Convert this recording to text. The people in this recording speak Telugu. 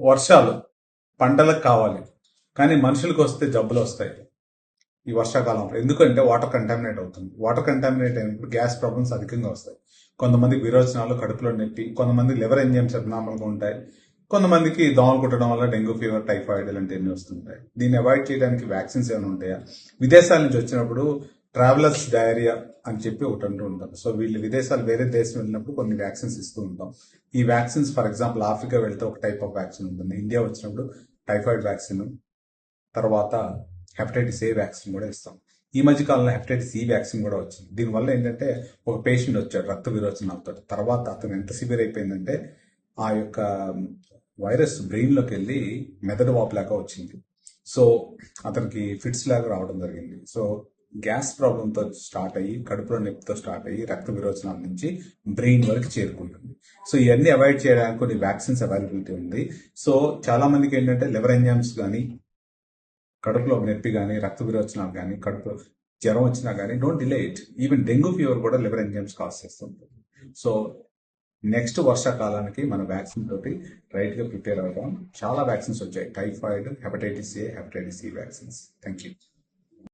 వర్షాలు పంటలకు కావాలి. కానీ మనుషులకు వస్తే జబ్బులు వస్తాయి. ఈ వర్షాకాలం ఎందుకంటే వాటర్ కంటామినేట్ అవుతుంది. వాటర్ కంటామినేట్ అయినప్పుడు గ్యాస్ ప్రాబ్లమ్స్ అధికంగా వస్తాయి. కొంతమంది విరోచనాలు కడుపులో నొప్పి కొంతమంది లివర్ ఎంజైమ్స్ అబ్నార్మల్గా ఉంటాయి. కొంతమందికి దోమలు కుట్టడం వల్ల డెంగ్యూ ఫీవర్ టైఫాయిడ్ ఇలాంటివన్నీ వస్తుంటాయి. దీన్ని అవాయిడ్ చేయడానికి వ్యాక్సిన్స్ ఏమైనా ఉంటాయా? విదేశాల నుంచి వచ్చినప్పుడు ట్రావెలర్స్ డైరియా అని చెప్పి ఒకటి అంటూ ఉంటాం. సో వీళ్ళు విదేశాలు వేరే దేశం వెళ్ళినప్పుడు కొన్ని వ్యాక్సిన్స్ ఇస్తూ ఉంటాం. ఈ వ్యాక్సిన్స్ ఫర్ ఎగ్జాంపుల్ ఆఫ్రికా వెళ్తే ఒక టైప్ ఆఫ్ వ్యాక్సిన్ ఉంటుంది. ఇండియా వచ్చినప్పుడు టైఫాయిడ్ వ్యాక్సిన్ తర్వాత హెపటైటిస్ ఏ వ్యాక్సిన్ కూడా ఇస్తాం. ఈ మధ్య కాలంలో హెపటైటిస్ ఈ వ్యాక్సిన్ కూడా వచ్చింది. దీనివల్ల ఏంటంటే ఒక పేషెంట్ వచ్చాడు రక్త విరోచనాలతో తర్వాత అతను ఎంత సివియర్ అయిపోయిందంటే ఆ యొక్క వైరస్ బ్రెయిన్లోకి వెళ్ళి మెదడు వాపులాగా వచ్చింది. సో అతనికి ఫిట్స్ లాగా రావడం జరిగింది. సో గ్యాస్ ప్రాబ్లంతో స్టార్ట్ అయ్యి కడుపులో నొప్పితో స్టార్ట్ అయ్యి రక్త విరోచనాల నుంచి బ్రెయిన్ వరకు చేరుకుంటుంది. సో ఇవన్నీ అవాయిడ్ చేయడానికి కొన్ని వ్యాక్సిన్స్ అవైలబిలిటీ ఉంది. సో చాలా మందికి ఏంటంటే లివర్ ఎంజామ్స్ కానీ కడుపులో నొప్పి కానీ రక్త విరోచనాలు కానీ కడుపులో జ్వరం వచ్చినా కానీ don't delay it even dengue fever కూడా లివర్ ఎంజైమ్స్ కాజ్ చేస్తుంది సో నెక్స్ట్ వర్షాకాలానికి మన వ్యాక్సిన్ తోటి రైట్గా ప్రిపేర్ అవుతాం చాలా వ్యాక్సిన్స్ వచ్చాయి. Typhoid hepatitis A hepatitis C vaccines. Thank you